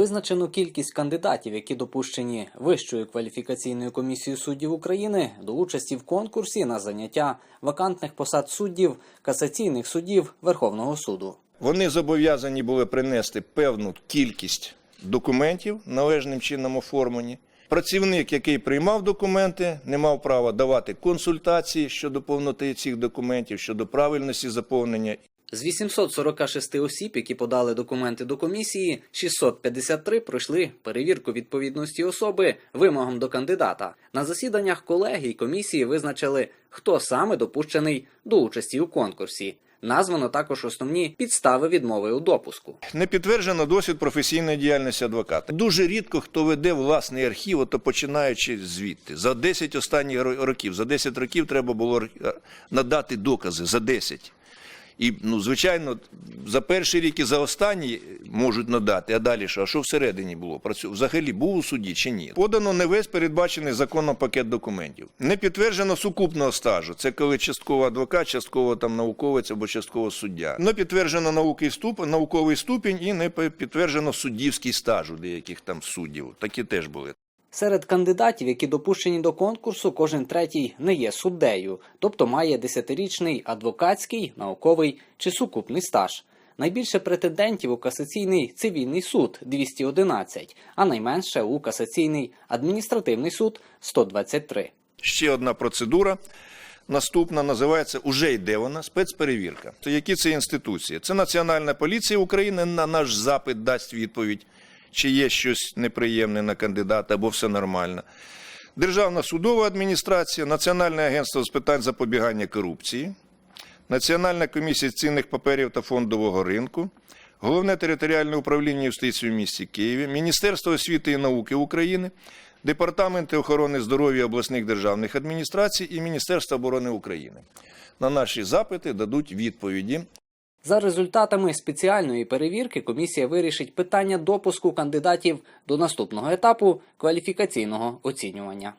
Визначену кількість кандидатів, які допущені Вищою кваліфікаційною комісією суддів України до участі в конкурсі на заняття вакантних посад суддів касаційних судів Верховного суду. Вони зобов'язані були принести певну кількість документів належним чином оформлені. Працівник, який приймав документи, не мав права давати консультації щодо повноти цих документів, щодо правильності заповнення. З 846 осіб, які подали документи до комісії, 653 пройшли перевірку відповідності особи вимогам до кандидата. На засіданнях колегій комісії визначили, хто саме допущений до участі у конкурсі. Названо також основні підстави відмови у допуску. Не підтверджено досвід професійної діяльності адвоката. Дуже рідко хто веде власний архів, ото починаючи звідти. За 10 останніх ро- років, за 10 років треба було надати докази за 10. І, ну, звичайно, за перший рік і за останній можуть надати, а далі що? А що всередині було? Взагалі був у суді чи ні? Подано не весь передбачений законом пакет документів. Не підтверджено сукупного стажу. Це коли частково адвокат, частково там науковець або частково суддя. Не підтверджено науки ступень, науковий ступінь і не підтверджено суддівський стаж у деяких там суддів. Такі теж були. Серед кандидатів, які допущені до конкурсу, кожен третій не є суддею, тобто має десятирічний адвокатський, науковий чи сукупний стаж. Найбільше претендентів у касаційний цивільний суд 211, а найменше у касаційний адміністративний суд 123. Ще одна процедура. Наступна називається уже йде вона спецперевірка. То які це інституції? Це Національна поліція України на наш запит дасть відповідь, чи є щось неприємне на кандидата, або все нормально. Державна судова адміністрація, Національне агентство з питань запобігання корупції, Національна комісія цінних паперів та фондового ринку, Головне територіальне управління юстиції в місті Києві, Міністерство освіти і науки України, Департаменти охорони здоров'я обласних державних адміністрацій і Міністерство оборони України. На наші запити дадуть відповіді. За результатами спеціальної перевірки комісія вирішить питання допуску кандидатів до наступного етапу кваліфікаційного оцінювання.